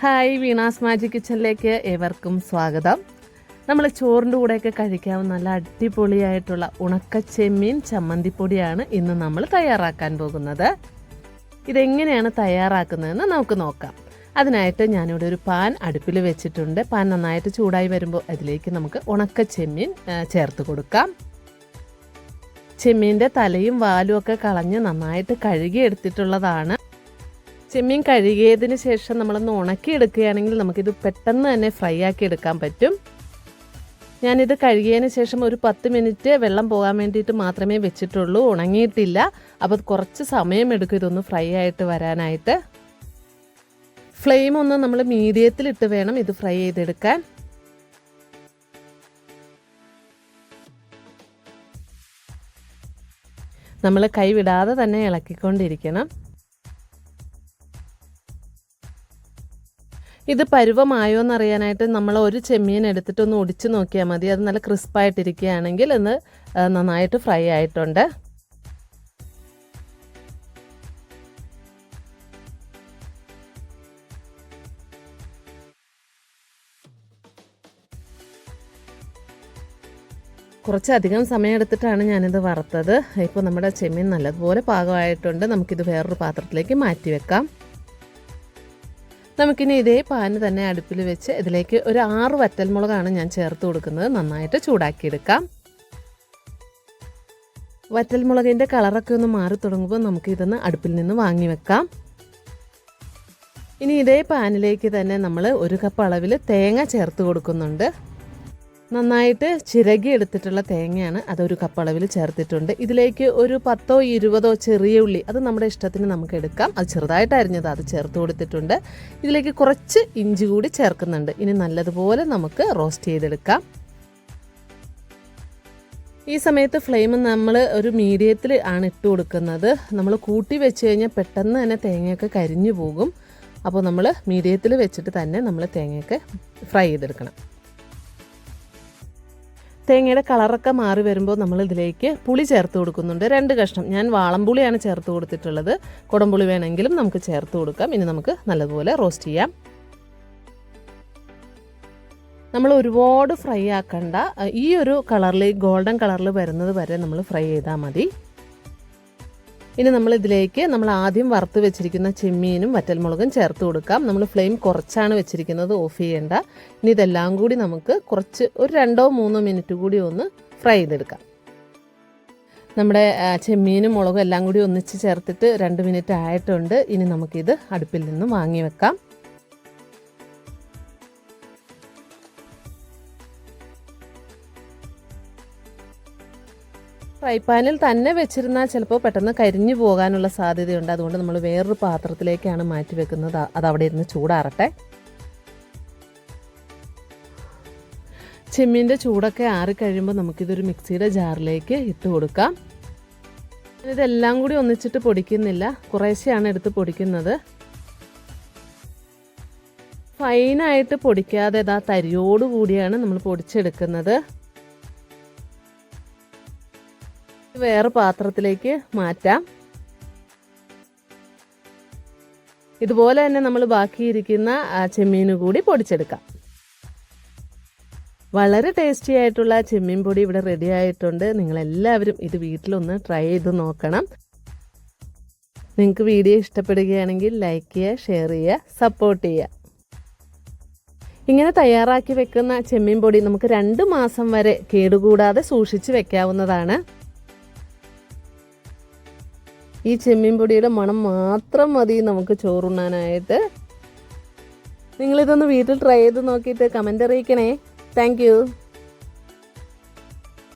Hi Veena's magic കിച്ചണിലേക്ക് ഏവർക്കും സ്വാഗതം. നമ്മൾ ചോറിന്റെ കൂടെയൊക്കെ കഴിക്കാവുന്ന നല്ല അടിപൊളിയായിട്ടുള്ള ഉണക്ക ചെമ്മീൻ ചമ്മന്തിപ്പൊടിയാണ് ഇന്ന് നമ്മൾ തയ്യാറാക്കാൻ പോകുന്നത്. ഇതെങ്ങനെയാണ് തയ്യാറാക്കുന്നതെന്ന് നമുക്ക് നോക്കാം. അതിനായിട്ട് ഞാനിവിടെ ഒരു പാൻ അടുപ്പിൽ വെച്ചിട്ടുണ്ട്. പാൻ നന്നായിട്ട് ചൂടായി വരുമ്പോൾ അതിലേക്ക് നമുക്ക് ഉണക്ക ചെമ്മീൻ ചേർത്ത് കൊടുക്കാം. ചെമ്മീന്റെ തലയും വാലും ഒക്കെ കളഞ്ഞ് നന്നായിട്ട് കഴുകി എടുത്തിട്ടുള്ളതാണ് ചെമ്മീൻ കഴുകിയതിന് ശേഷം നമ്മളൊന്ന് ഉണക്കിയെടുക്കുകയാണെങ്കിൽ നമുക്കിത് പെട്ടെന്ന് തന്നെ ഫ്രൈ ആക്കി എടുക്കാൻ പറ്റും. ഞാനിത് കഴുകിയതിന് ശേഷം ഒരു പത്ത് മിനിറ്റ് വെള്ളം പോകാൻ വേണ്ടിയിട്ട് മാത്രമേ വെച്ചിട്ടുള്ളൂ ഉണങ്ങിയിട്ടില്ല. അപ്പോൾ കുറച്ച് സമയം എടുക്കും ഇതൊന്ന് ഫ്രൈ ആയിട്ട് വരാനായിട്ട്. ഫ്ലെയിം ഒന്ന് നമ്മൾ മീഡിയത്തിലിട്ട് വേണം ഇത് ഫ്രൈ ചെയ്തെടുക്കാൻ. നമ്മൾ കൈവിടാതെ തന്നെ ഇളക്കിക്കൊണ്ടിരിക്കണം. ഇത് പരുവമായോ എന്നറിയാനായിട്ട് നമ്മൾ ഒരു ചെമ്മീൻ എടുത്തിട്ട് ഒന്ന് ഒടിച്ച് നോക്കിയാൽ മതി. അത് നല്ല ക്രിസ്പായിട്ടിരിക്കുകയാണെങ്കിൽ ഒന്ന് നന്നായിട്ട് ഫ്രൈ ആയിട്ടുണ്ട്. കുറച്ചധികം സമയം എടുത്തിട്ടാണ് ഞാനിത് വറുത്തത്. ഇപ്പോൾ നമ്മുടെ ചെമ്മീൻ നല്ലതുപോലെ പാകമായിട്ടുണ്ട്. നമുക്കിത് വേറൊരു പാത്രത്തിലേക്ക് മാറ്റി വെക്കാം. നമുക്കിനി ഇതേ പാന് തന്നെ അടുപ്പിൽ വെച്ച് ഇതിലേക്ക് ഒരു ആറ് വറ്റൽമുളകാണ് ഞാൻ ചേർത്ത് കൊടുക്കുന്നത്. നന്നായിട്ട് ചൂടാക്കിയെടുക്കാം. വറ്റൽമുളകിന്റെ കളറൊക്കെ ഒന്ന് മാറി തുടങ്ങുമ്പോൾ നമുക്ക് ഇതൊന്ന് അടുപ്പിൽ നിന്ന് വാങ്ങി വെക്കാം. ഇനി ഇതേ പാനിലേക്ക് തന്നെ നമ്മൾ ഒരു കപ്പ് അളവിൽ തേങ്ങ ചേർത്ത് കൊടുക്കുന്നുണ്ട്. നന്നായിട്ട് ചിരകി എടുത്തിട്ടുള്ള തേങ്ങയാണ് അതൊരു കപ്പളവിൽ ചേർത്തിട്ടുണ്ട്. ഇതിലേക്ക് ഒരു പത്തോ ഇരുപതോ ചെറിയ ഉള്ളി അത് നമ്മുടെ ഇഷ്ടത്തിന് നമുക്ക് എടുക്കാം. അത് ചെറുതായിട്ട് അരിഞ്ഞത് അത് ചേർത്ത് കൊടുത്തിട്ടുണ്ട്. ഇതിലേക്ക് കുറച്ച് ഇഞ്ചി കൂടി ചേർക്കുന്നുണ്ട്. ഇനി നല്ലതുപോലെ നമുക്ക് റോസ്റ്റ് ചെയ്തെടുക്കാം. ഈ സമയത്ത് ഫ്ലെയിം നമ്മൾ ഒരു മീഡിയത്തിൽ ആണ് ഇട്ട് കൊടുക്കുന്നത്. നമ്മൾ കൂട്ടി വെച്ച് കഴിഞ്ഞാൽ പെട്ടെന്ന് തന്നെ തേങ്ങയൊക്കെ കരിഞ്ഞു പോകും. അപ്പോൾ നമ്മൾ മീഡിയത്തിൽ വെച്ചിട്ട് തന്നെ നമ്മൾ തേങ്ങയൊക്കെ ഫ്രൈ ചെയ്തെടുക്കണം. തേങ്ങയുടെ കളറൊക്കെ മാറി വരുമ്പോൾ നമ്മൾ ഇതിലേക്ക് പുളി ചേർത്ത് കൊടുക്കുന്നുണ്ട്. രണ്ട് കഷ്ണം. ഞാൻ വാളംപുളിയാണ് ചേർത്ത് കൊടുത്തിട്ടുള്ളത്. കുടംപുളി വേണമെങ്കിലും നമുക്ക് ചേർത്ത് കൊടുക്കാം. ഇനി നമുക്ക് നല്ലതുപോലെ റോസ്റ്റ് ചെയ്യാം. നമ്മൾ ഒരുപാട് ഫ്രൈ ആക്കണ്ട. ഈ ഒരു കളറിൽ ഗോൾഡൻ കളറിൽ വരുന്നത് വരെ നമ്മൾ ഫ്രൈ ചെയ്താൽ മതി. ഇനി നമ്മൾ ഇതിലേക്ക് നമ്മൾ ആദ്യം വറുത്ത് വെച്ചിരിക്കുന്ന ചെമ്മീനും വറ്റൽമുളകും ചേർത്ത് കൊടുക്കാം. നമ്മൾ ഫ്ലെയിം കുറച്ചാണ് വെച്ചിരിക്കുന്നത് ഓഫ് ചെയ്യേണ്ട. ഇനി ഇതെല്ലാം കൂടി നമുക്ക് കുറച്ച് ഒരു രണ്ടോ മൂന്നോ മിനിറ്റ് കൂടി ഒന്ന് ഫ്രൈ ചെയ്തെടുക്കാം. നമ്മുടെ ചെമ്മീനും മുളകും എല്ലാം കൂടി ഒന്നിച്ച് ചേർത്തിട്ട് രണ്ട് മിനിറ്റ് ആയിട്ടുണ്ട്. ഇനി നമുക്കിത് അടുപ്പിൽ നിന്നും വാങ്ങി വെക്കാം. ഫ്രൈ പാനിൽ തന്നെ വെച്ചിരുന്നാൽ ചിലപ്പോൾ പെട്ടെന്ന് കരിഞ്ഞു പോകാനുള്ള സാധ്യതയുണ്ട്. അതുകൊണ്ട് നമ്മൾ വേറൊരു പാത്രത്തിലേക്കാണ് മാറ്റി വെക്കുന്നത്. അത് അവിടെ ഇരുന്ന് ചൂടാറട്ടെ. ചെമ്മീന്റെ ചൂടൊക്കെ ആറിക്കഴിയുമ്പോൾ നമുക്കിതൊരു മിക്സിയുടെ ജാറിലേക്ക് ഇട്ട് കൊടുക്കാം. ഇതെല്ലാം കൂടി ഒന്നിച്ചിട്ട് പൊടിക്കുന്നില്ല. കുറേശ്ശെയാണ് എടുത്ത് പൊടിക്കുന്നത്. ഫൈനായിട്ട് പൊടിക്കാതെ ഇതാ തരിയോടുകൂടിയാണ് നമ്മൾ പൊടിച്ചെടുക്കുന്നത്. വേറെ പാത്രത്തിലേക്ക് മാറ്റാം. ഇതുപോലെ തന്നെ നമ്മൾ ബാക്കിയിരിക്കുന്ന ആ ചെമ്മീൻ കൂടി പൊടിച്ചെടുക്കാം. വളരെ ടേസ്റ്റി ആയിട്ടുള്ള ചെമ്മീൻ പൊടി ഇവിടെ റെഡി ആയിട്ടുണ്ട്. നിങ്ങളെല്ലാവരും ഇത് വീട്ടിലൊന്ന് ട്രൈ ചെയ്ത് നോക്കണം. നിങ്ങൾക്ക് വീഡിയോ ഇഷ്ടപ്പെടുകയാണെങ്കിൽ ലൈക്ക് ചെയ്യുക ഷെയർ ചെയ്യുക സപ്പോർട്ട് ചെയ്യുക. ഇങ്ങനെ തയ്യാറാക്കി വെക്കുന്ന ചെമ്മീൻ പൊടി നമുക്ക് രണ്ട് മാസം വരെ കേടുകൂടാതെ സൂക്ഷിച്ച് വെക്കാവുന്നതാണ്. ഈ ചെമ്മീൻ പൊടിയുടെ മണം മാത്രം മതി നമുക്ക് ചോറുണ്ണാനായിട്ട്. നിങ്ങളിതൊന്ന് വീട്ടിൽ ട്രൈ ചെയ്ത് നോക്കിയിട്ട് കമന്റ് അറിയിക്കണേ. താങ്ക്